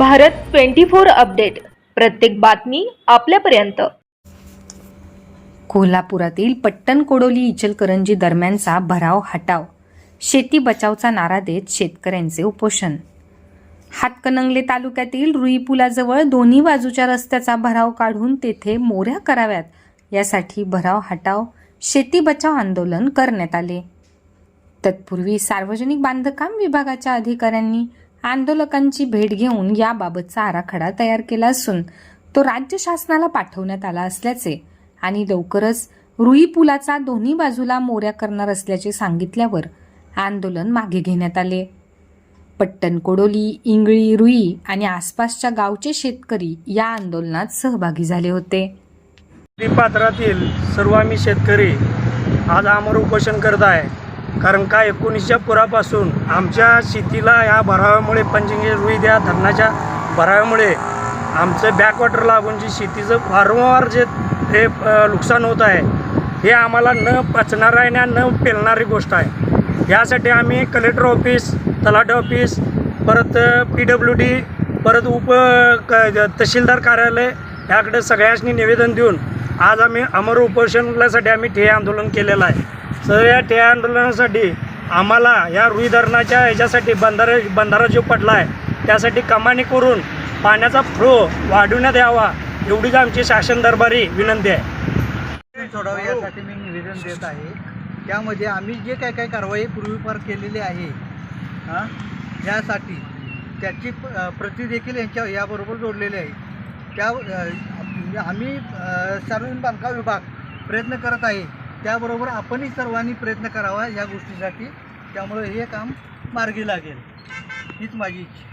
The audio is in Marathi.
Bharat twenty four update. प्रत्येक बातमी आपल्यापर्यंत. कोल्हापुरातील पट्टण कोडोली इचलकरंजी दरम्यानचा भराव हटाव. शेती बचावचा नारा देत शेतकऱ्यांचे उपोषण. हातकणंगले तालुक्यातील रुई पुलाजवळ दोन्ही बाजूच्या रस्त्याचा भराव काढून तेथे मोऱ्या कराव्यात. यासाठी भराव हटाव शेती बचाव आंदोलन करण्यात आले. तत्पूर्वी सार्वजनिक बांधकाम विभागाच्या अधिकाऱ्यांनी आंदोलकांची भेट घेऊन याबाबतचा आराखडा तयार केला असून तो राज्य शासनाला पाठवण्यात आला असल्याचे आणि लवकरच रुई पुलाचा दोन्ही बाजूला मोऱ्या करणार असल्याचे सांगितल्यावर आंदोलन मागे घेण्यात आले. पट्टण कोडोली इंगळी रुई आणि आसपासच्या गावचे शेतकरी या आंदोलनात सहभागी झाले होते. पात्रातील सर्व आम्ही शेतकरी आज आमर उपोषण करत आहे. कारण का एकोणीसच्या पुरापासून आमच्या शेतीला या भराव्यामुळे पंचंगे रुई द्या धरणाच्या भराव्यामुळे आमचं बॅकवॉटर लागून जी शेतीचं वारंवार जे हे नुकसान होत आहे हे आम्हाला न पचणार आहे आणि न पेलणारी गोष्ट आहे. यासाठी आम्ही कलेक्टर ऑफिस तलाठी ऑफिस परत पी डब्ल्यू डी परत उप क तहसीलदार कार्यालय याकडे सगळ्यांनी निवेदन देऊन आज आम्ही अमर उपोषणासाठी आम्ही ठे आंदोलन केलेलं आहे. तर या टे आंदोलनासाठी आम्हाला या रुई धरणाच्या ह्याच्यासाठी बंधारा बंधारा जो पडला आहे त्यासाठी कमानी करून पाण्याचा फ्लो वाढवण्यात यावा एवढीच आमची शासन दरबारी विनंती आहे. सोडावे यासाठी मी निवेदन देत आहे. त्यामध्ये आम्ही जे काय काय कारवाई पूर्वीपार केलेली आहे हां यासाठी त्याची प्रती देखील यांच्या याबरोबर जोडलेली आहे. त्या म्हणजे आम्ही सार्वजनिक बांधकाम विभाग प्रयत्न करत आहे. त्याबरोबर आपणही सर्वांनी प्रयत्न करावा या गोष्टीसाठी. त्यामुळे हे काम मार्गी लागेल. हीच माझी इच्छा.